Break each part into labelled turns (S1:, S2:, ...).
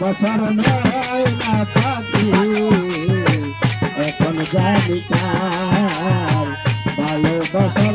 S1: বছর নয় না পাখি এখন জানি তার ভালো বছর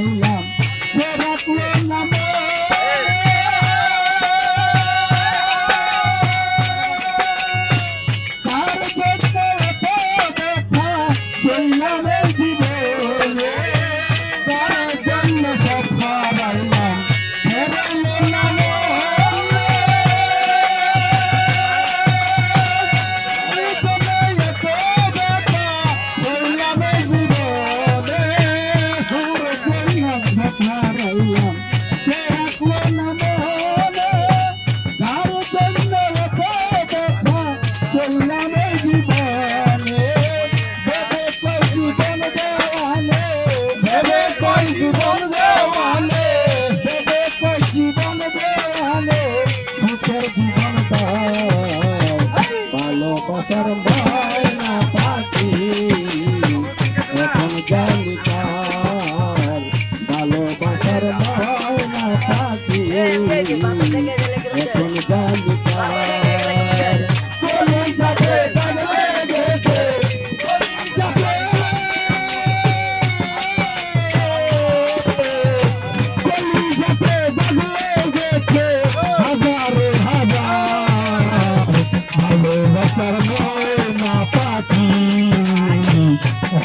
S1: love. ভালোবাসার বায়না পাখি এখন জানি তার ভালোবাসার বায়না এখন জানি তার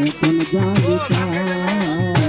S1: এখন জানি